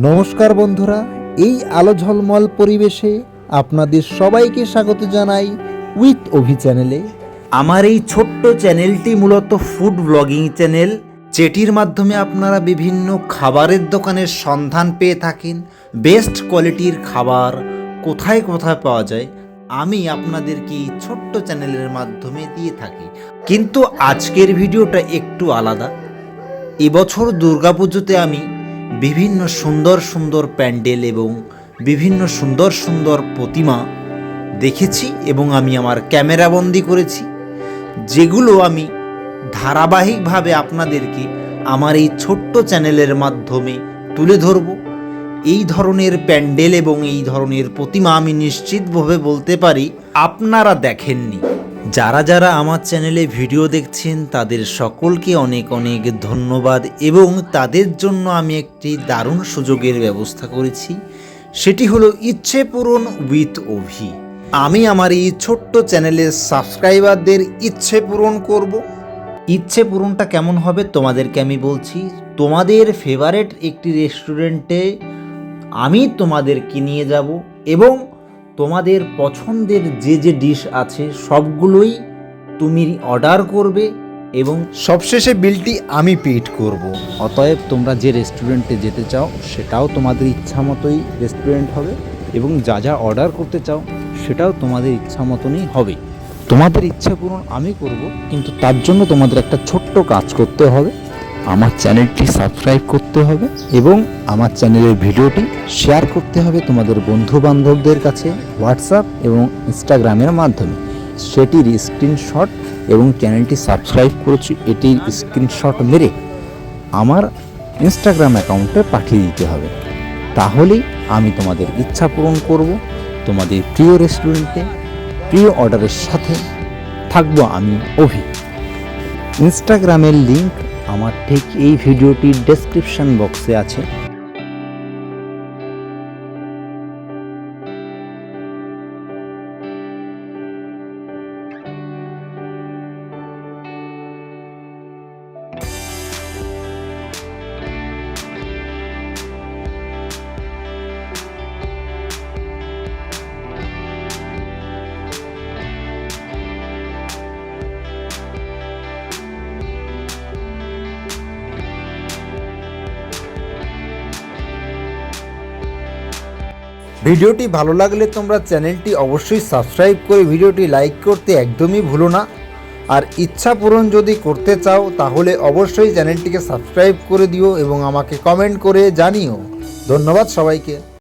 নমস্কার বন্ধুরা, এই আলো ঝলমল পরিবেশে আপনাদের সবাইকে স্বাগত জানাই উইথ অভি চ্যানেলে। আমার এই ছোট্ট চ্যানেলটি মূলত ফুড ব্লগিং চ্যানেল, যেটির মাধ্যমে আপনারা বিভিন্ন খাবারের দোকানের সন্ধান পেয়ে থাকেন, বেস্ট কোয়ালিটির খাবার কোথায় কোথায় পাওয়া যায়, আমি আপনাদেরকে এই ছোট্ট চ্যানেলের মাধ্যমে দিয়ে থাকি। কিন্তু আজকের ভিডিওটা একটু আলাদা। এবছর দুর্গাপুজোতে আমি বিভিন্ন সুন্দর সুন্দর প্যান্ডেল এবং বিভিন্ন সুন্দর সুন্দর প্রতিমা দেখেছি এবং আমি আমার ক্যামেরাবন্দি করেছি, যেগুলো আমি ধারাবাহিকভাবে আপনাদেরকে আমার এই ছোট্ট চ্যানেলের মাধ্যমে তুলে ধরব। এই ধরনের প্যান্ডেল এবং এই ধরনের প্রতিমা আমি নিশ্চিতভাবে বলতে পারি আপনারা দেখেননি। যারা যারা আমার চ্যানেলে ভিডিও দেখছেন, তাদের সকলকে অনেক অনেক ধন্যবাদ এবং তাদের জন্য আমি একটি দারুণ সুযোগের ব্যবস্থা করেছি। সেটি হলো ইচ্ছে পূরণ উইথ অভি। আমি আমার এই ছোট্ট চ্যানেলের সাবস্ক্রাইবারদের ইচ্ছে পূরণ করব। ইচ্ছে পূরণটা কেমন হবে তোমাদেরকে আমি বলছি, তোমাদের ফেভারেট একটি রেস্টুরেন্টে আমি তোমাদেরকে নিয়ে যাব এবং তোমাদের পছন্দের যে যে ডিশ আছে সবগুলোই তুমি অর্ডার করবে এবং সবশেষে বিলটি আমি পেড করব। অতএব তোমরা যে রেস্টুরেন্টে যেতে চাও সেটাও তোমাদের ইচ্ছা মতোই রেস্টুরেন্ট হবে এবং যা যা অর্ডার করতে চাও সেটাও তোমাদের ইচ্ছা মতনই হবে। তোমাদের ইচ্ছা পূরণ আমি করব কিন্তু তার জন্য তোমাদের একটা ছোট্ট কাজ করতে হবে। আমার চ্যানেলটি সাবস্ক্রাইব করতে হবে এবং আমার চ্যানেলের ভিডিওটি শেয়ার করতে হবে তোমাদের বন্ধু বান্ধবদের কাছে হোয়াটসঅ্যাপ এবং ইনস্টাগ্রামের মাধ্যমে। সেটির স্ক্রিনশট এবং চ্যানেলটি সাবস্ক্রাইব করেছি, এটির স্ক্রিনশট মেরে আমার ইনস্টাগ্রাম অ্যাকাউন্টে পাঠিয়ে দিতে হবে। তাহলেই আমি তোমাদের ইচ্ছা পূরণ করব, তোমাদের প্রিয় রেস্টুরেন্টে প্রিয় অর্ডারের সাথে থাকব আমি অভি। ইনস্টাগ্রামের লিংক আমার ঠিক এই ভিডিওটির ডেসক্রিপশান বক্সে আছে। ভিডিওটি ভালো লাগলে তোমরা চ্যানেলটি অবশ্যই সাবস্ক্রাইব করে ভিডিওটি লাইক করতে একদমই ভুলো না। আর ইচ্ছা পূরণ যদি করতে চাও, তাহলে অবশ্যই চ্যানেলটিকে সাবস্ক্রাইব করে দিও এবং আমাকে কমেন্ট করে জানিও। ধন্যবাদ সবাইকে।